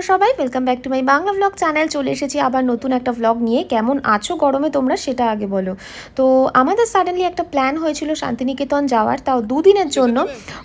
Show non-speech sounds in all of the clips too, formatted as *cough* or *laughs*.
তোমরা সবাই welcome back to my Bangla vlog channel চলে এসেছি আবার নতুন একটা ভ্লগ নিয়ে। কেমন আছো গরমে তোমরা সেটা আগে বলো। তো আমাদের সাডেনলি একটা প্ল্যান হয়েছিল শান্তিনিকেতন যাওয়ার। তাও দুদিনের জন্য।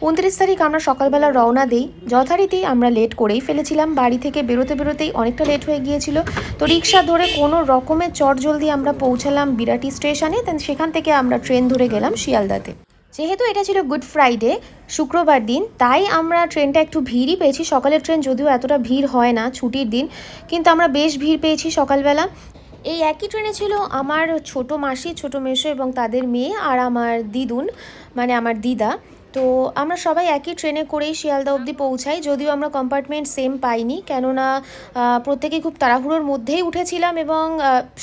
উনত্রিশ তারিখ আমরা সকালবেলা রওনা দিই। যথারীতি আমরা লেট করেই ফেলেছিলাম। বাড়ি থেকে বেরোতে বেরোতেই অনেকটা লেট হয়ে গিয়েছিল। তো রিক্সা ধরে কোনো রকমের চট জলদি আমরা পৌঁছালাম বিরাটি স্টেশনে। দেন সেখান থেকে আমরা ট্রেন ধরে গেলাম শিয়ালদাতে। যেহেতু এটা ছিল গুড ফ্রাইডে, শুক্রবার দিন, তাই আমরা ট্রেনটা একটু ভিড়ই পেয়েছি। সকালের ট্রেন যদিও এতটা ভিড় হয় না ছুটির দিন, কিন্তু আমরা বেশ ভিড় পেয়েছি সকালবেলা। এই একই ট্রেনে ছিল আমার ছোট মাসি, ছোট মেসো এবং তাদের মেয়ে আর আমার দিদুন মানে আমার দিদা। তো আমরা সবাই একই ট্রেনে করেই শিয়ালদা অবধি পৌঁছাই যদিও আমরা কম্পার্টমেন্ট সেম পাইনি। কেননা আহ, প্রত্যেকেই খুব তাড়াহুড়োর মধ্যেই উঠেছিলাম এবং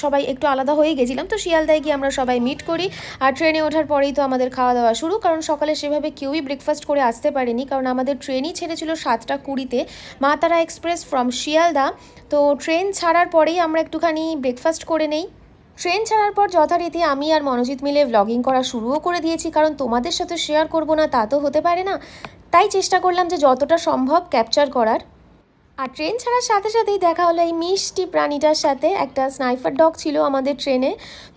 সবাই একটু আলাদা হয়ে গেছিলাম। তো শিয়ালদায় গিয়ে আমরা সবাই মিট করি। আর ট্রেনে ওঠার পরেই তো আমাদের খাওয়া দাওয়া শুরু কারণ সকালে সেভাবে কেউই ব্রেকফাস্ট করে আসতে পারেনি। কারণ আমাদের ট্রেনই ছেড়েছিল সাতটা কুড়িতে মা তারা এক্সপ্রেস ফ্রম শিয়ালদা। তো ট্রেন ছাড়ার পরেই আমরা একটুখানি ব্রেকফাস্ট করে নেই। ট্রেন ছাড়ার পর যথারীতি আমি আর মনোজিৎ মিলে ব্লগিং করা শুরুও করে দিয়েছি, কারণ তোমাদের সাথে শেয়ার করব না তা তো হতে পারে না। তাই চেষ্টা করলাম যে যতটা সম্ভব ক্যাপচার করার। আর ট্রেন ছাড়ার সাথে সাথেই দেখা হলো এই মিষ্টি প্রাণীটার সাথে। একটা স্নাইফার ডগ ছিল আমাদের ট্রেনে।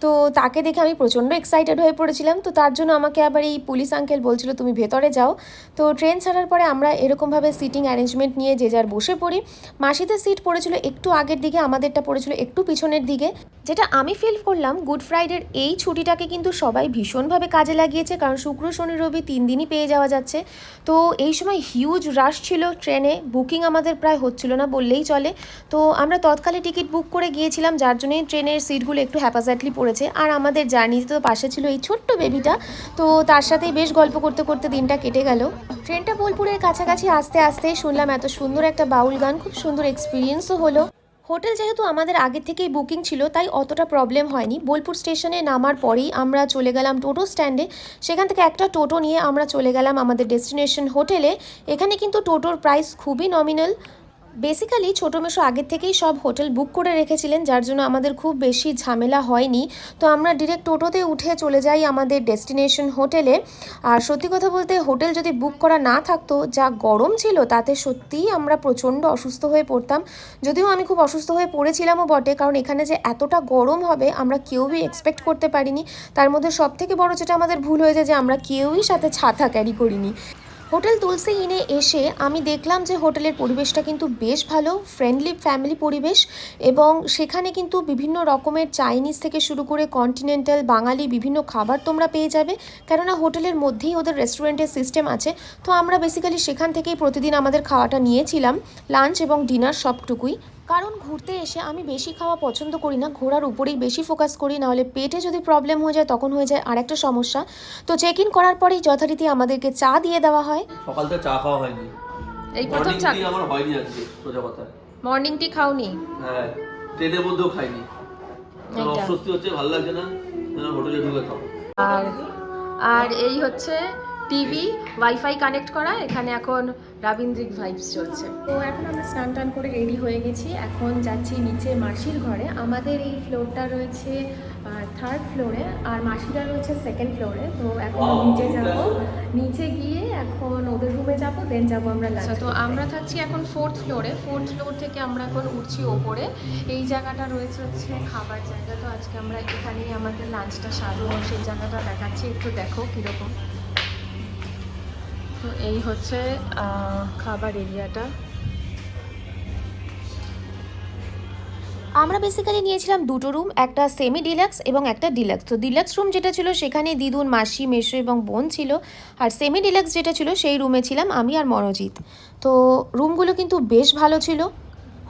তো তাকে দেখে আমি প্রচণ্ড এক্সাইটেড হয়ে পড়েছিলাম। তো তার জন্য আমাকে আবার এই পুলিশ আঙ্কেল বলছিল, তুমি ভেতরে যাও। তো ট্রেন ছাড়ার পরে আমরা এরকমভাবে সিটিং অ্যারেঞ্জমেন্ট নিয়ে যে যার বসে পড়ি। মাসিদের সিট পড়েছিল একটু আগের দিকে, আমাদেরটা পড়েছিল একটু পিছনের দিকে। যেটা আমি ফিল করলাম গুড ফ্রাইডের এই ছুটিটাকে কিন্তু সবাই ভীষণভাবে কাজে লাগিয়েছে। কারণ শুক্র, শনি, রবি তিন দিনই পেয়ে যাওয়া যাচ্ছে। তো এই সময় হিউজ রাশ ছিল ট্রেনে। বুকিং আমাদের প্রায় হচ্ছিল না বললেই চলে। তো আমরা তৎকালে টিকিট বুক করে গিয়েছিলাম, যার জন্যই ট্রেনের সিটগুলো একটু হ্যাপাজাটলি পড়েছে। আর আমাদের জার্নিতে তো পাশে ছিল এই ছোট্ট বেবিটা তো তার সাথেই বেশ গল্প করতে করতে দিনটা কেটে গেল। ট্রেনটা বোলপুরের কাছাকাছি আসতে আসতে শুনলাম এত সুন্দর একটা বাউল গান, খুব সুন্দর এক্সপিরিয়েন্সও হলো। হোটেল যেহেতু আমাদের আগে থেকেই বুকিং ছিল, তাই অতটা প্রবলেম হয়নি। বোলপুর স্টেশনে নামার পরেই আমরা চলে গেলাম টোটো স্ট্যান্ডে। সেখান থেকে একটা টোটো নিয়ে আমরা চলে গেলাম আমাদের ডেস্টিনেশন হোটেলে। এখানে কিন্তু টোটোর প্রাইস খুবই নমিনাল বেসিক্যালি ছোটো মেশো আগের থেকেই সব হোটেল বুক করে রেখেছিলেন, যার জন্য আমাদের খুব বেশি ঝামেলা হয়নি। তো আমরা ডিরেক্ট টোটোতে উঠে চলে যাই আমাদের ডেস্টিনেশন হোটেলে। আর সত্যি কথা বলতে হোটেল যদি বুক করা না থাকতো, যা গরম ছিল তাতে সত্যিই আমরা প্রচণ্ড অসুস্থ হয়ে পড়তাম। যদিও আমি খুব অসুস্থ হয়ে পড়েছিলামও বটে, কারণ এখানে যে এতটা গরম হবে আমরা কেউই এক্সপেক্ট করতে পারিনি। তার মধ্যে সব থেকে বড় যেটা আমাদের ভুল হয়েছে যে আমরা কেউই সাথে ছাতা ক্যারি করিনি। হোটেল তুলসি ইনে এসে আমি দেখলাম যে হোটেলের পরিবেশটা কিন্তু বেশ ভালো ফ্রেন্ডলি ফ্যামিলি পরিবেশ এবং সেখানে কিন্তু বিভিন্ন রকমের চাইনিজ থেকে শুরু করে কন্টিনেন্টাল বাঙালি বিভিন্ন খাবার তোমরা পেয়ে যাবে। কেননা হোটেলের মধ্যেই ওদের রেস্টুরেন্টের সিস্টেম আছে। তো আমরা বেসিক্যালি সেখান থেকেই প্রতিদিন আমাদের খাওয়াটা নিয়েছিলাম লাঞ্চ এবং ডিনার সবটুকুই। কারণ ঘুরতে এসে আমি বেশি খাওয়া পছন্দ করি না ঘোরার উপরেই বেশি ফোকাস করি নাহলে পেটে যদি প্রবলেম হয়ে যায় তখন হয়ে যায় আরেকটা সমস্যা। তো চেক ইন করার পরেই যথারীতি আমাদেরকে চা দিয়ে দেওয়া হয়। সকাল থেকে চা খাওয়া হয়নি। এই মর্নিং টি আমার হয়নি আজকে সোজা কথা। মর্নিং টি খাওনি? হ্যাঁ ট্রেনের মধ্যেও খাইনি। অস্বস্তি হচ্ছে ভালো লাগছে না হোটেলে ঢুকে খাব আর আর এই হচ্ছে টিভি ওয়াইফাই কানেক্ট করা এখানে এখন রাবীন্দ্রিক ভাইবস চলছে। তো এখন আমরা স্নান টান করে রেডি হয়ে গেছি। এখন যাচ্ছি নিচে মাসির ঘরে। আমাদের এই ফ্লোরটা রয়েছে থার্ড ফ্লোরে আর মাসিরা রয়েছে সেকেন্ড ফ্লোরে তো এখন নিচে যাব। নিচে গিয়ে এখন ওদের রুমে যাব দেন যাব আমরা লাঞ্চ তো আমরা থাকছি এখন ফোর্থ ফ্লোরে ফোর্থ ফ্লোর থেকে আমরা এখন উঠছি ওপরে। এই জায়গাটা রয়েছে হচ্ছে খাবার জায়গা। তো আজকে আমরা এখানেই আমাদের লাঞ্চটা সারবো। সেই জায়গাটা দেখাচ্ছি। একটু দেখো কীরকম। এই হচ্ছে খাবার এরিয়াটা। আমরা বেসিক্যালি নিয়েছিলাম দুটো রুম একটা সেমি ডিলাক্স এবং একটা ডিলাক্স তো ডিলাক্স রুম যেটা ছিল, সেখানে দিদুন মাসি, মেশো এবং বোন ছিল। আর সেমি ডিলাক্স যেটা ছিল, সেই রুমে ছিলাম আমি আর মনোজিৎ। তো রুমগুলো কিন্তু বেশ ভালো ছিল।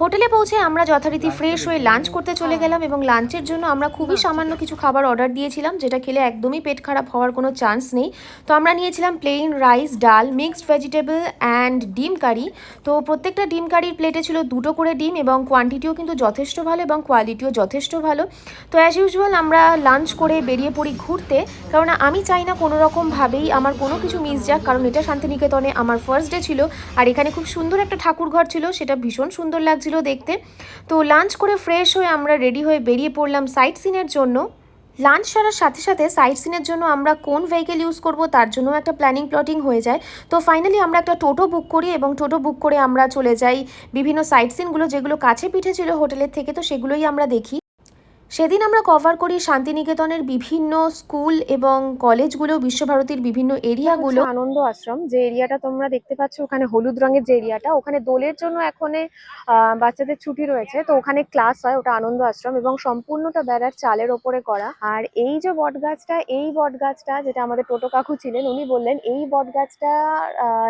হোটেলে পৌঁছে আমরা যথারীতি ফ্রেশ হয়ে লাঞ্চ করতে চলে গেলাম এবং লাঞ্চের জন্য আমরা খুবই সামান্য কিছু খাবার অর্ডার দিয়েছিলাম যেটা খেলে একদমই পেট খারাপ হওয়ার কোনো চান্স নেই। তো আমরা নিয়েছিলাম plain rice dal mixed vegetable and ডিম কারি। তো প্রত্যেকটা ডিম কারির প্লেটে ছিল দুটো করে ডিম এবং কোয়ান্টিটিও কিন্তু যথেষ্ট ভালো এবং কোয়ালিটিও যথেষ্ট ভালো। তো অ্যাজ ইউজুয়াল আমরা লাঞ্চ করে বেরিয়ে পড়ি ঘুরতে কারণ আমি চাই না কোনো রকমভাবেই আমার কোনো কিছু মিস যাক কারণ এটা শান্তিনিকেতনে আমার ফার্স্ট ডে ছিল। আর এখানে খুব সুন্দর একটা ঠাকুর ঘর ছিল সেটা ভীষণ সুন্দর লাগছিল দেখতে। তো লাঞ্চ করে ফ্রেশ হয়ে আমরা রেডি হয়ে বেরিয়ে পড়লাম সাইট সিনের জন্য। লাঞ্চ সারার সাথে সাথে সাইট সিনের জন্য আমরা কোন ভেহিকেল ইউজ করব তার জন্য একটা প্ল্যানিং প্লটিং হয়ে যায়। তো ফাইনালি আমরা একটা টোটো বুক করি এবং টোটো বুক করে আমরা চলে যাই বিভিন্ন সাইট সিনগুলো যেগুলো কাছে পিঠে ছিল হোটেলের থেকে, তো সেগুলোই আমরা দেখি। সেদিন আমরা কভার করি শান্তিনিকেতনের বিভিন্ন স্কুল এবং কলেজগুলো বিশ্বভারতীর বিভিন্ন এরিয়াগুলো আনন্দ আশ্রম। যে এরিয়াটা তোমরা দেখতে পাচ্ছ ওখানে হলুদ রঙের যে এরিয়াটা ওখানে দোলের জন্য এখন বাচ্চাদের ছুটি রয়েছে। তো ওখানে ক্লাস হয় ওটা আনন্দ আশ্রম এবং সম্পূর্ণটা বেড়ার চালের ওপরে করা। আর এই যে বট গাছটা এই বট গাছটা যেটা আমাদের টোটো কাকু ছিলেন উনি বললেন এই বট গাছটা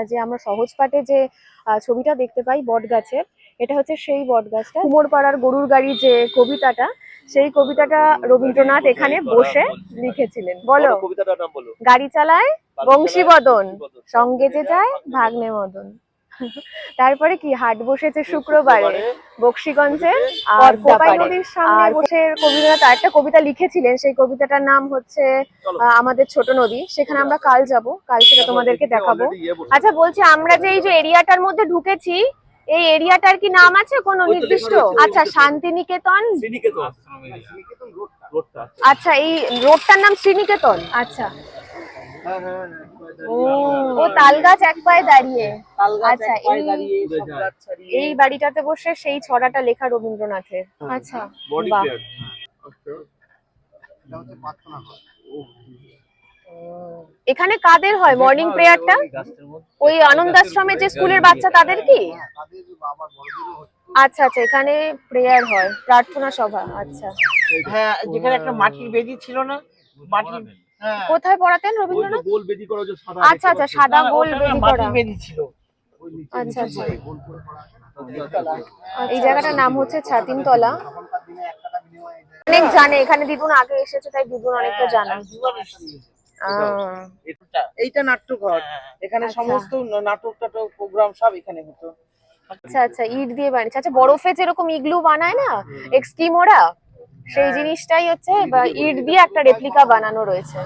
যে আমরা সহজ পাঠে যে ছবিটা দেখতে পাই বট গাছের এটা হচ্ছে সেই বট গাছটা কুমোরপাড়ার গরুর গাড়ি যে কবিতাটা সেই কবিতাটা রবীন্দ্রনাথ এখানে বসে লিখেছিলেন। বলো। কবিতাটার নাম বলো। গাড়ি চালায় বংশীবদন সঙ্গে যে যায় ভাগ্নে মদন। *laughs* তারপরে কি হাট বসেছে শুক্রবারে বক্সিগঞ্জে আর কোপাই নদীর সামনে বসে রবীন্দ্রনাথ আরেকটা কবিতা লিখেছিলেন সেই কবিতাটার নাম হচ্ছে আমাদের ছোট নদী। সেখানে আমরা কাল যাব। কাল সেটা তোমাদেরকে দেখাবো। ইয়ে আচ্ছা বলছি আমরা যে এই যে এরিয়াটার মধ্যে ঢুকেছি এই এরিয়াটার কি নাম আছে কোনো নির্দিষ্ট? আচ্ছা শান্তিনিকেতন? আচ্ছা এই রোডটার নাম শ্রীনিকেতন? আচ্ছা। ও ও তাল গাছ এক পায়ে দাঁড়িয়ে। আচ্ছা এই এই বাড়িটাতে বসে সেই ছড়াটা লেখা রবীন্দ্রনাথের। আচ্ছা বডি বাহ। এখানে কাদের হয়? মর্নিং প্রেয়ারটা ওই আনন্দাশ্রমে যে স্কুলের বাচ্চা তাদের কি? আচ্ছা আচ্ছা এখানে প্রেয়ার হয় প্রার্থনা সভা আচ্ছা। হ্যাঁ যেখানে একটা মাটির বেদি ছিল না মাটির হ্যাঁ। কোথায় পড়াতেন রবীন্দ্রনাথ? গোল বেদি করা যে সাদা আচ্ছা আচ্ছা সাদা গোল বেদি মাটির করা। বেদি ছিল। আচ্ছা আচ্ছা। এই জায়গাটার নাম হচ্ছে ছাতিমতলা। অনেক জানে এখানে দিদুন আগে এসেছে তাই দিদুন অনেকটা জানে। এইটা? নাট্যঘর। এখানে আচ্ছা। সমস্ত নাটক টাটক প্রোগ্রাম সব এখানে হতো। আচ্ছা আচ্ছা ইট দিয়ে বানিয়েছে। আচ্ছা বরফে যেরকম ইগলু বানায় না এক্সকিমোরা সেই জিনিসটাই হচ্ছে বা ইট দিয়ে একটা রেপ্লিকা বানানো রয়েছে।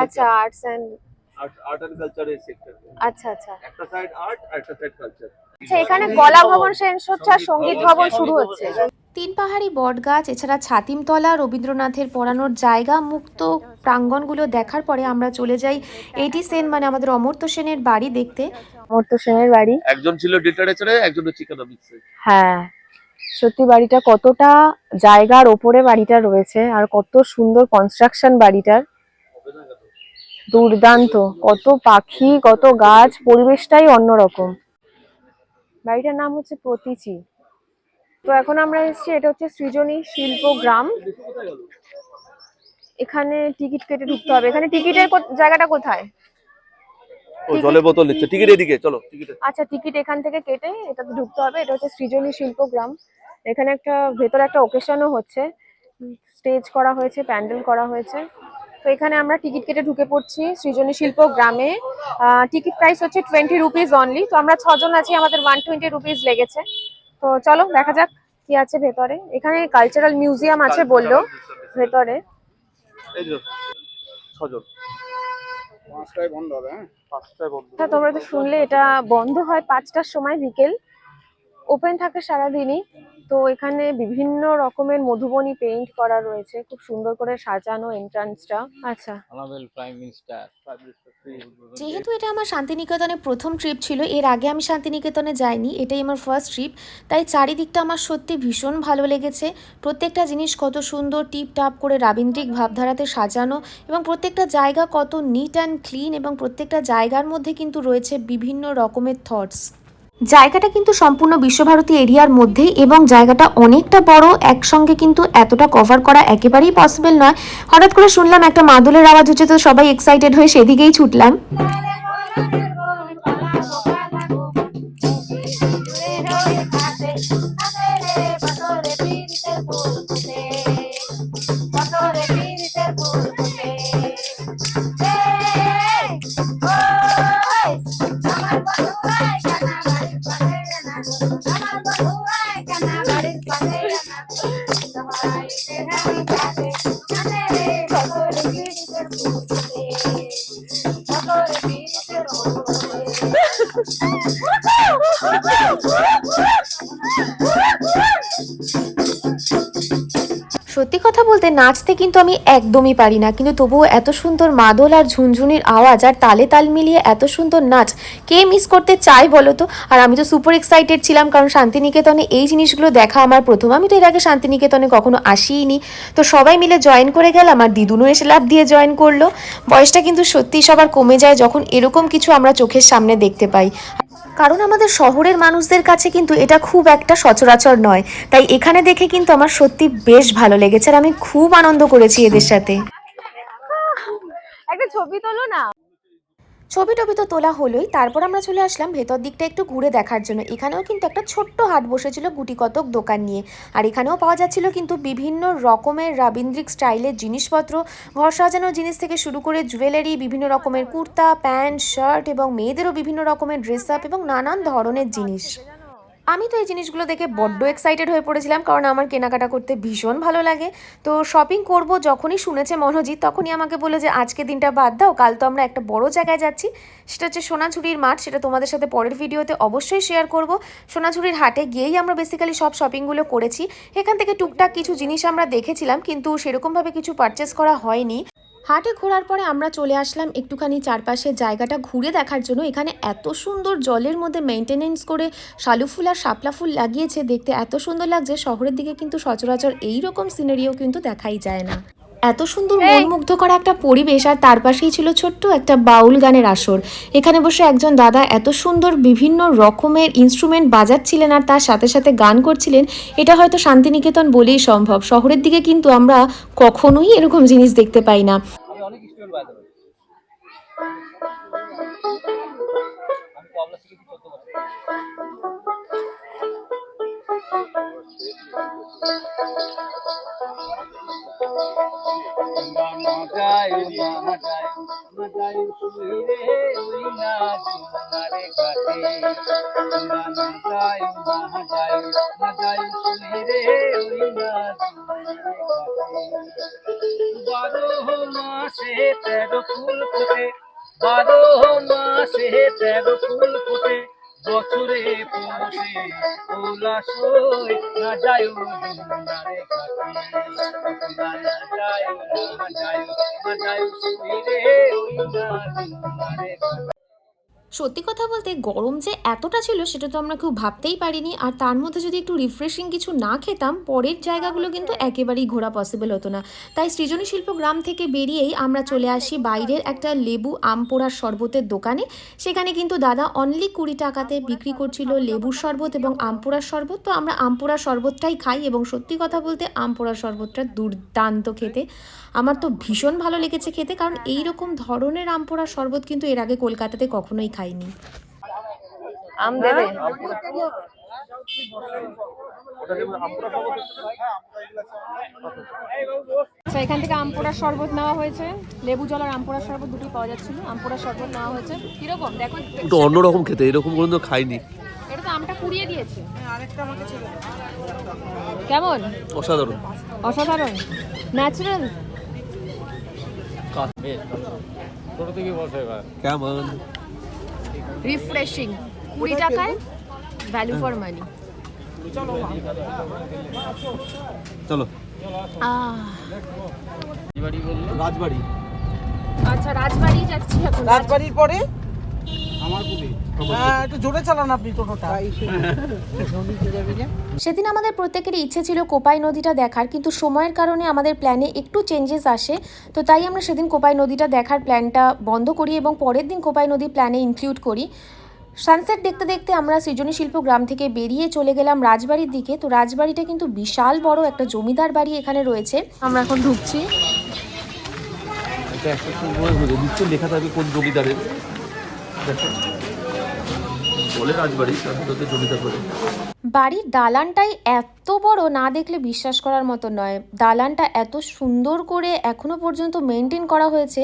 আচ্ছা আর্টস এন্ড আর্ট এন্ড কালচারের সেক্টর আচ্ছা আচ্ছা। একটা সাইড আর্ট একটা সাইড কালচার আচ্ছা এখানে কলা ভবন সেন্স হচ্ছে আর সংগীত ভবন শুরু হচ্ছে। তিন পাহাড়ি বট গাছ এছাড়া ছাতিমতলা রবীন্দ্রনাথের পড়ানোর জায়গা মুক্ত প্রাঙ্গণগুলো দেখার পরে আমরা চলে যাই এটি সেন মানে আমাদের অমর্ত্য সেনের বাড়ি দেখতে। অমর্ত্য সেনের বাড়ি? একজন ছিল লিটারেচারে একজন হচ্ছে ইকোনমিক্সে হ্যাঁ সত্যি বাড়িটা কতটা জায়গার ওপরে বাড়িটা রয়েছে আর কত সুন্দর কনস্ট্রাকশন বাড়িটার। দুর্দান্ত কত পাখি কত গাছ পরিবেশটাই অন্যরকম। বাড়িটার নাম হচ্ছে প্রতীচি। তো এখন আমরা এসেছি এটা হচ্ছে সৃজনী শিল্প গ্রাম। এখানে টিকিট কেটে ঢুকতে হবে। এখানে টিকিটের জায়গাটা কোথায়? ও জলের বোতল নিচ্ছে। টিকিট এদিকে চলো আচ্ছা টিকিট এখান থেকে কেটে এটাতে ঢুকতে হবে। এটা হচ্ছে সৃজনী শিল্পগ্রাম এখানে একটা ভেতরে একটা ওকেশনও হচ্ছে। স্টেজ করা হয়েছে প্যান্ডেল করা হয়েছে। তো এখানে আমরা টিকিট কেটে ঢুকে পড়ছি সৃজনী শিল্প গ্রামে। টিকিট প্রাইস হচ্ছে টোয়েন্টি রুপিস অনলি তো আমরা ছজন আছি আমাদের ওয়ান টোয়েন্টি রুপিস লেগেছে। তো চলো দেখা যাক কি আছে ভেতরে। এখানে কালচারাল মিউজিয়াম আছে বলল ভেতরে। হ্যাঁ? পাঁচটায় বন্ধ। আচ্ছা তোমরা তো শুনলে এটা বন্ধ হয় পাঁচটার সময় বিকেল। ওপেন থাকে সারাদিনই। তো এখানে বিভিন্ন রকমের মধুবনী পেইন্ট করা রয়েছে। খুব সুন্দর করে সাজানো এন্ট্রান্সটা আচ্ছা। যেহেতু এটা আমার শান্তিনিকেতনে প্রথম ট্রিপ ছিল এর আগে আমি শান্তিনিকেতনে যাইনি এটাই আমার ফার্স্ট ট্রিপ তাই চারিদিকটা আমার সত্যি ভীষণ ভালো লেগেছে। প্রত্যেকটা জিনিস কত সুন্দর টিপ টাপ করে রাবীন্দ্রিক ভাবধারাতে সাজানো এবং প্রত্যেকটা জায়গা কত নিট অ্যান্ড ক্লিন এবং প্রত্যেকটা জায়গার মধ্যে কিন্তু রয়েছে বিভিন্ন রকমের থটস জায়গাটা কিন্তু সম্পূর্ণ বিশ্বভারতী এরিয়ার মধ্যে এবং জায়গাটা অনেকটা বড়, একসঙ্গে কিন্তু এতটা কভার করা একেবারেই পসিবল নয়। হঠাৎ করে শুনলাম একটা মাদুলের আওয়াজ হচ্ছে তো সবাই এক্সাইটেড হয়ে সেদিকেই ছুটলাম। নাচতে কিন্তু আমি একদমই পারি না। কিন্তু তবুও এত সুন্দর মাদল আর ঝুনঝুনির আওয়াজ আর তালে তাল মিলিয়ে এত সুন্দর নাচ, কে মিস করতে চাই বলো তো? আর আমি তো সুপার এক্সাইটেড ছিলাম, কারণ শান্তিনিকেতনে এই জিনিসগুলো দেখা আমার প্রথম। আমি তো এর আগে শান্তিনিকেতনে কখনো আসিনি তো সবাই মিলে জয়েন করে গেলাম, আর দিদুনও এসে লাভ দিয়ে জয়েন করল। বয়সটা কিন্তু সত্যিই সবার কমে যায় যখন এরকম কিছু আমরা চোখের সামনে দেখতে পাই। কারণ আমাদের শহরের মানুষদের কাছে কিন্তু এটা খুব একটা সচরাচর নয়। তাই এখানে দেখে কিন্তু আমার সত্যি বেশ ভালো লেগেছে আর আমি খুব আনন্দ করেছি এদের সাথে। একটা ছবি তোলো না। ছবি টবি তো তোলা হলোই, তারপর আমরা চলে আসলাম ভেতর দিকটা একটু ঘুরে দেখার জন্য। এখানেও কিন্তু একটা ছোট্ট হাট বসেছিল গুটি কতক দোকান নিয়ে। আর এখানেও পাওয়া যাচ্ছিল কিন্তু বিভিন্ন রকমের রাবীন্দ্রিক স্টাইলের জিনিসপত্র, ঘর সাজানোর জিনিস থেকে শুরু করে জুয়েলারি, বিভিন্ন রকমের কুর্তা, প্যান্ট, শার্ট এবং মেয়েদেরও বিভিন্ন রকমের ড্রেস আপ এবং নানান ধরনের জিনিস। আমি তো এই জিনিসগুলো দেখে বড্ড এক্সাইটেড হয়ে পড়েছিলাম, কারণ আমার কেনাকাটা করতে ভীষণ ভালো লাগে। তো শপিং করব যখনই শুনেছে মনোজিৎ, তখনই আমাকে বলল যে, আজকে দিনটা বাদ দাও, কাল তো আমরা একটা বড় জায়গায় যাচ্ছি। সেটা হচ্ছে সোনাঝুরির মাঠ, সেটা তোমাদের সাথে পরের ভিডিওতে অবশ্যই শেয়ার করব। সোনাঝুরির হাটে গিয়েই আমরা বেসিক্যালি সব শপিংগুলো করেছি। এখান থেকে টুকটাক কিছু জিনিস আমরা দেখেছিলাম, কিন্তু সেরকমভাবে কিছু পারচেস করা হয়নি। হাটে ঘোরার পরে আমরা চলে আসলাম একটুখানি চারপাশের জায়গাটা ঘুরে দেখার জন্য। এখানে এত সুন্দর জলের মধ্যে মেনটেনেন্স করে শালু ফুল আর শাপলা ফুল লাগিয়েছে, দেখতে এত সুন্দর লাগছে, শহরের দিকে কিন্তু সচরাচর এইরকম সিনারিও কিন্তু দেখাই যায় না। এত সুন্দর মনমুগ্ধ করা একটা পরিবেশ আর তার পাশেই ছিল ছোট্ট একটা বাউল গানের আসর। এখানে বসে একজন দাদা এত সুন্দর বিভিন্ন রকমের ইনস্ট্রুমেন্ট বাজাচ্ছিলেন আর তার সাথে সাথে গান করছিলেন এটা হয়তো শান্তিনিকেতন বলেই সম্ভব। শহরের দিকে কিন্তু আমরা কখনোই এরকম জিনিস দেখতে পাই না। আমি অনেক স্টুডেন্ট বাজাবো আমি কমলা শিখেছি চোদ্দ বছর বারো মাসে তেরো ফুল ফোটে বারো মাসে তেরো ফুল ফোটে বছরে পৌঁছে উল্লাসই না যায় দিনারে কাটে না যায় না যায় না যায় সুইরে ওই না দিনারে সত্যি কথা বলতে গরম যে এতটা ছিল সেটা তো আমরা কেউ ভাবতেই পারিনি। আর তার মধ্যে যদি একটু রিফ্রেশিং কিছু না খেতাম পরের জায়গাগুলো কিন্তু একেবারেই ঘোরা পসিবল হতো না। তাই সৃজনী শিল্প গ্রাম থেকে বেরিয়েই আমরা চলে আসি বাইরের একটা লেবু আম পোড়ার শরবতের দোকানে। সেখানে কিন্তু দাদা অনলি কুড়ি টাকাতে বিক্রি করছিল লেবুর শরবত এবং আম পোড়ার শরবত। তো আমরা আম পোড়ার শরবতটাই খাই এবং সত্যি কথা বলতে আম পোড়ার শরবতটা দুর্দান্ত খেতে। আমার তো ভীষণ ভালো লেগেছে খেতে কারণ এই রকম ধরনের আম পোড়ার শরবত কিন্তু এর আগে কলকাতাতে কখনোই খাইনি। আম দেবে? আচ্ছা এখান থেকে আমপোড়ার শরবত নেওয়া হয়েছে। লেবু জল আর আমপোড়ার শরবত দুটোই পাওয়া যাচ্ছিল। আমপোড়ার শরবত নেওয়া হয়েছে। কীরকম? দেখো একটু অন্যরকম খেতে এরকম কোনো খাইনি। এটা তো আমটা কুড়িয়ে দিয়েছে। কেমন? অসাধারণ। অসাধারণ। ন্যাচারাল কেমন? রিফ্রেশিং কুড়ি টাকায় ভ্যালু ফর মানি চলো। রাজবাড়ি। আচ্ছা রাজবাড়ি যাচ্ছি এখন। রাজবাড়ির পরে সেদিন আমাদের প্রত্যেকেরই ইচ্ছে ছিল কোপাই নদীটা দেখার কিন্তু সময়ের কারণে আমাদের প্ল্যানে একটু চেঞ্জেস আসে। তো তাই আমরা সেদিন কোপাই নদীটা দেখার প্ল্যানটা বন্ধ করি এবং পরের দিন কোপাই নদী প্ল্যানে ইনক্লুড করি। সানসেট দেখতে দেখতে আমরা সৃজনী শিল্প গ্রাম থেকে বেরিয়ে চলে গেলাম রাজবাড়ির দিকে। তো রাজবাড়িটা কিন্তু বিশাল বড় একটা জমিদার বাড়ি এখানে রয়েছে। আমরা এখন ঢুকছি। এটা একটা লেখা থাকবে কোন জমিদারের। বলে রাজবাড়ি তার বাড়ির দালানটাই এত বড় না দেখলে বিশ্বাস করার মতো নয়। দালানটা এত সুন্দর করে এখনও পর্যন্ত মেনটেন করা হয়েছে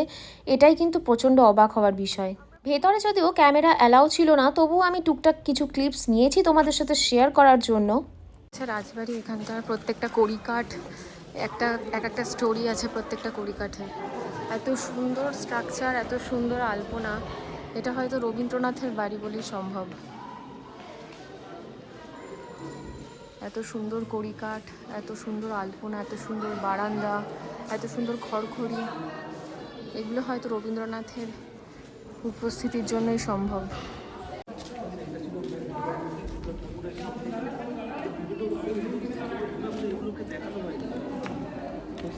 এটাই কিন্তু প্রচণ্ড অবাক হওয়ার বিষয়। ভেতরে যদিও ক্যামেরা অ্যালাউ ছিল না তবুও আমি টুকটাক কিছু ক্লিপস নিয়েছি তোমাদের সাথে শেয়ার করার জন্য। আচ্ছা রাজবাড়ি এখানকার প্রত্যেকটা কড়িকাঠ একটা এক একটা স্টোরি আছে প্রত্যেকটা কড়িকাঠে। এত সুন্দর স্ট্রাকচার এত সুন্দর আলপনা। এটা হয়তো রবীন্দ্রনাথের বাড়ি বলেই সম্ভব। এত সুন্দর কড়িকাঠ, এত সুন্দর আলপনা, এত সুন্দর বারান্দা, এত সুন্দর খড়খড়ি, এগুলো হয়তো রবীন্দ্রনাথের উপস্থিতির জন্যই সম্ভব।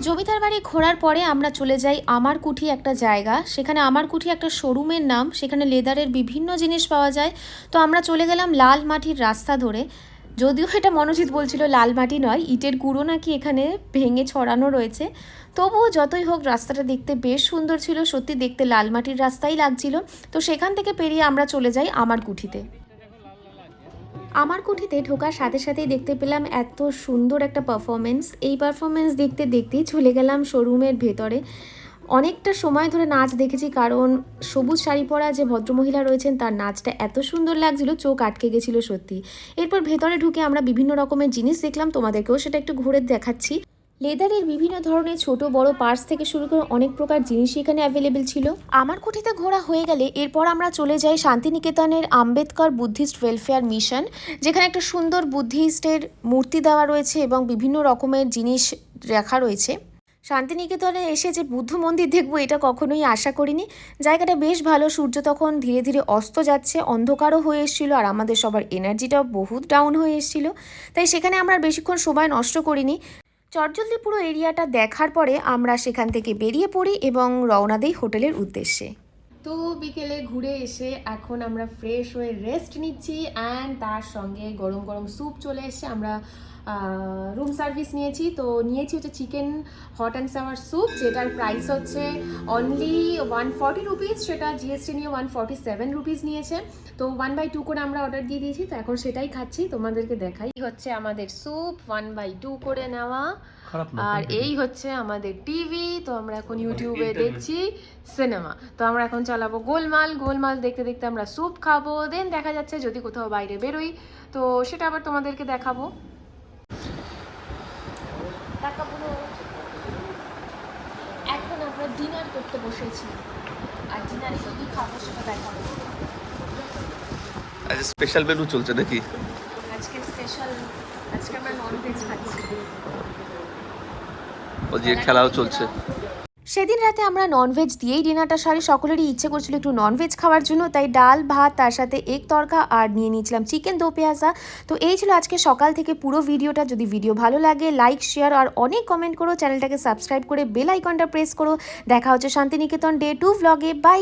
জমিদার বাড়ি ঘোরার পরে আমরা চলে যাই আমার কুঠি একটা জায়গা। সেখানে আমার কুঠি একটা শোরুমের নাম, সেখানে লেদারের বিভিন্ন জিনিস পাওয়া যায়। তো আমরা চলে গেলাম লাল মাটির রাস্তা ধরে। যদিও এটা মনোজিৎ বলছিল লাল মাটি নয়, ইটের গুঁড়ো নাকি এখানে ভেঙে ছড়ানো রয়েছে। তবুও যতই হোক রাস্তাটা দেখতে বেশ সুন্দর ছিল, সত্যি দেখতে লাল মাটির রাস্তাই লাগছিল। তো সেখান থেকে পেরিয়ে আমরা চলে যাই আমার কুঠিতে আমার কুঠিতে ঢোকার সাথে সাথেই দেখতে পেলাম এত সুন্দর একটা পারফরমেন্স এই পারফরমেন্স দেখতে দেখতেই চলে গেলাম শোরুমের ভেতরে। অনেকটা সময় ধরে নাচ দেখেছি কারণ সবুজ শাড়ি পরা যে ভদ্রমহিলা রয়েছেন, তার নাচটা এত সুন্দর লাগছিল, চোখ আটকে গেছিল সত্যি। এরপর ভেতরে ঢুকে আমরা বিভিন্ন রকমের জিনিস দেখলাম, তোমাদেরকেও সেটা একটু ঘুরে দেখাচ্ছি। লেদারের বিভিন্ন ধরনের ছোট, বড় পার্স থেকে শুরু করে অনেক প্রকার জিনিসই এখানে অ্যাভেলেবেল ছিল। আমার কুঠিতে ঘোরা হয়ে গেলে এরপর আমরা চলে যাই শান্তিনিকেতনের আম্বেদকর বুদ্ধিস্ট ওয়েলফেয়ার মিশন যেখানে একটা সুন্দর বুদ্ধিস্টের মূর্তি দেওয়া রয়েছে এবং বিভিন্ন রকমের জিনিস রাখা রয়েছে। শান্তিনিকেতনে এসে যে বুদ্ধ মন্দির দেখব, এটা কখনোই আশা করিনি। জায়গাটা বেশ ভালো, সূর্য তখন ধীরে ধীরে অস্ত যাচ্ছে, অন্ধকারও হয়ে এসেছিল আর আমাদের সবার এনার্জিটাও বহুত ডাউন হয়ে এসেছিল। তাই সেখানে আমরা বেশিক্ষণ সময় নষ্ট করিনি। চটজলদি পুরো এরিয়াটা দেখার পরে আমরা সেখান থেকে বেরিয়ে পড়ি এবং রওনা দেই হোটেলের উদ্দেশ্যে। তো বিকেলে ঘুরে এসে এখন আমরা ফ্রেশ হয়ে রেস্ট নিচ্ছি অ্যান্ড তার সঙ্গে গরম গরম স্যুপ চলে এসে আমরা রুম সার্ভিস নিয়েছি। তো নিয়েছি হচ্ছে chicken hot and sour soup যেটার প্রাইস হচ্ছে অনলি ওয়ান ফর্টি রুপিস সেটা জিএসটি নিয়ে ওয়ান ফর্টি সেভেন রুপিস নিয়েছে। তো ওয়ান বাই টু করে আমরা অর্ডার দিয়ে দিয়েছি তো এখন সেটাই খাচ্ছি তোমাদেরকে দেখাই। হচ্ছে আমাদের স্যুপ ওয়ান বাই টু করে নেওয়া। আর এই হচ্ছে আমাদের টিভি তো আমরা এখন ইউটিউবে দেখছি সিনেমা তো আমরা এখন চালাবো গোলমাল গোলমাল দেখতে দেখতে আমরা স্যুপ খাব দেন দেখা যাচ্ছে যদি কোথাও বাইরে বেরোই। তো সেটা আবার তোমাদেরকে দেখাবো। দেখাবো এখন আমরা ডিনার করতে বসেছি আর ডিনারে কি খাব সেটা দেখাবো আজ স্পেশাল মেনু চলছে নাকি আজকে স্পেশাল আজকে আমরা ননভেজ খাচ্ছি খেলাও চলছে সেদিন রাতে আমরা ননভেজ দিয়েই ডিনারটা সারি। সকলেরই ইচ্ছে করছিল একটু ননভেজ খাওয়ার জন্য, তাই ডাল, ভাত, তার সাথে এক তরকা আর নিয়ে নিয়েছিলাম চিকেন দো পেঁয়াজা। তো এই ছিল আজকে সকাল থেকে পুরো ভিডিওটা যদি ভিডিও ভালো লাগে লাইক শেয়ার আর অনেক কমেন্ট করো। চ্যানেলটাকে সাবস্ক্রাইব করে বেল আইকনটা প্রেস করো। দেখা হচ্ছে শান্তিনিকেতন ডে টু ব্লগে বাই